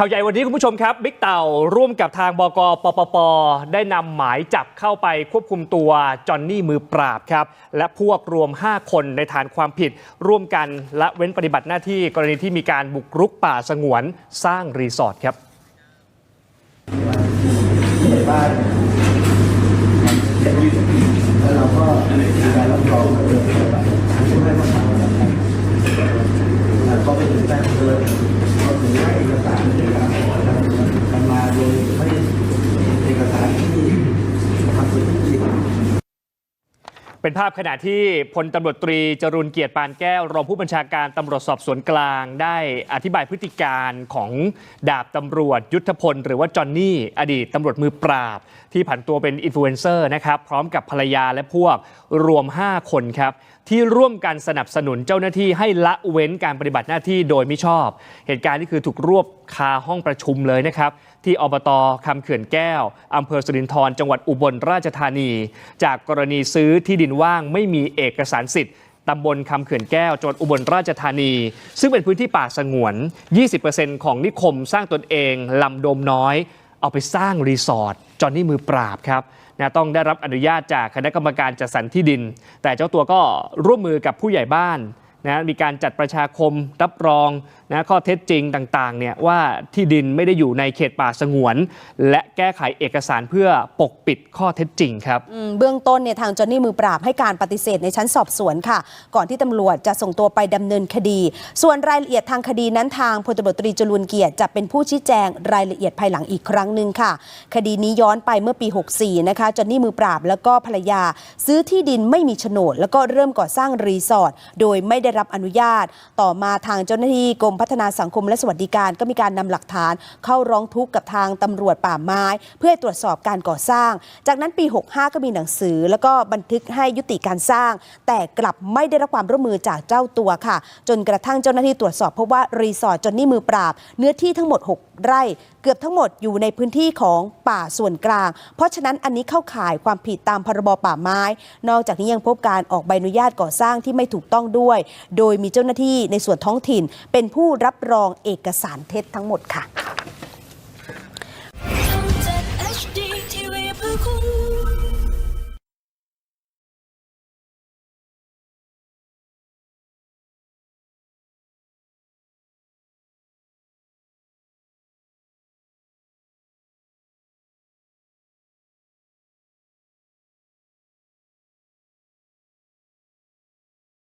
ข่าวใหญ่วันนี้คุณผู้ชมครับบิ๊กเต่าร่วมกับทางบกปปป ได้นำหมายจับเข้าไปควบคุมตัวจอนนี่มือปราบครับ และพวกรวม 5 คนในฐานความผิด ร่วมกันละเว้นปฏิบัติหน้าที่กรณีที่มีการบุกรุกป่าสงวนสร้างรีสอร์ทครับบ้านแล้วเราก็มีการรับรองเรื่องไปเพื่อให้มาทำอะไรแล้วก็ไปถึงแจ้งเตือนก็ถือว่าเอกสารในการทำมาโดยไม่เอกสารที่ทำสุดที่จริง เป็นภาพขณะที่พลตำรวจตรีจรุนเกียรติปานแก้ว รองผู้บัญชาการตำรวจสอบสวนกลาง ได้อธิบายพฤติการของดาบตำรวจยุทธพล หรือว่าจอนนี่อดีตตำรวจมือปราบที่ผันตัวเป็นอินฟลูเอนเซอร์นะครับพร้อมกับภรรยาและพวกรวม 5 คนครับที่ร่วมกันสนับสนุนเจ้าหน้าที่ให้ละเว้นการปฏิบัติหน้าที่โดยมิชอบ เหตุการณ์นี้คือถูกรวบคาห้องประชุมเลยนะครับ ที่อบตคำเขื่อนแก้วอำเภอสุรินทร์จังหวัดอุบลราชธานี จากกรณีซื้อที่ดินว่างไม่มีเอกสารสิทธิ์ตำบลคำเขื่อนแก้วจังหวัดอุบลราชธานี ซึ่งเป็นพื้นที่ป่าสงวน 20%ของนิคมสร้างตนเองลำโดมน้อย เอาไปสร้างรีสอร์ทจอนนี่มือปราบครับนะต้องได้รับอนุญาตจากคณะกรรมการจัดสรรที่ดิน แต่เจ้าตัวก็ร่วมมือกับผู้ใหญ่บ้าน นะมีการจัดประชาคมรับรองนะข้อเท็จจริงต่างๆเนี่ยว่าที่ดินไม่ได้อยู่ในเขตป่าสงวน และแก้ไขเอกสารเพื่อปกปิดข้อเท็จจริงครับเบื้องต้นเนี่ยทางจอห์นนี่มือปราบให้การปฏิเสธในชั้นสอบสวนค่ะ ก่อนที่ตำรวจจะส่งตัวไปดำเนินคดี ส่วนรายละเอียดทางคดีนั้นทางพลตรตรีจรูนเกียรติจะเป็นผู้ชี้แจงรายละเอียดภายหลังอีกครั้งหนึ่งค่ะ คดีนี้ย้อนไปเมื่อปี 64 นะคะจอห์นนี่มือปราบแล้วก็ภรรยา ซื้อที่ดินไม่มีโฉนด แล้วก็เริ่มก่อสร้างรีสอร์ทโดยไม่ได้รับอนุญาต ต่อมาทางเจ้าหน้าที่กรมพัฒนาสังคมและสวัสดิการก็มีการนำหลักฐาน เข้าร้องทุกข์กับทางตำรวจป่าไม้ เพื่อตรวจสอบการก่อสร้าง จากนั้นปี 65 ก็มีหนังสือ แล้วก็บันทึกให้ยุติการสร้าง แต่กลับไม่ได้รับความร่วมมือจากเจ้าตัวค่ะ จนกระทั่งเจ้าหน้าที่ตรวจสอบพบว่ารีสอร์ทจนนี่มือปราบ เนื้อที่ทั้งหมด 6 ไร่ เกือบทั้งหมดอยู่ในพื้นที่ของป่าส่วนกลาง เพราะฉะนั้นอันนี้เข้าข่ายความผิดตามพรบป่าไม้ นอกจากนี้ยังพบการออกใบอนุญาตก่อสร้างที่ไม่ถูกต้องด้วยโดยมีเจ้าหน้าที่ในส่วนท้องถิ่น เป็นผู้รับรองเอกสารเท็จทั้งหมดค่ะ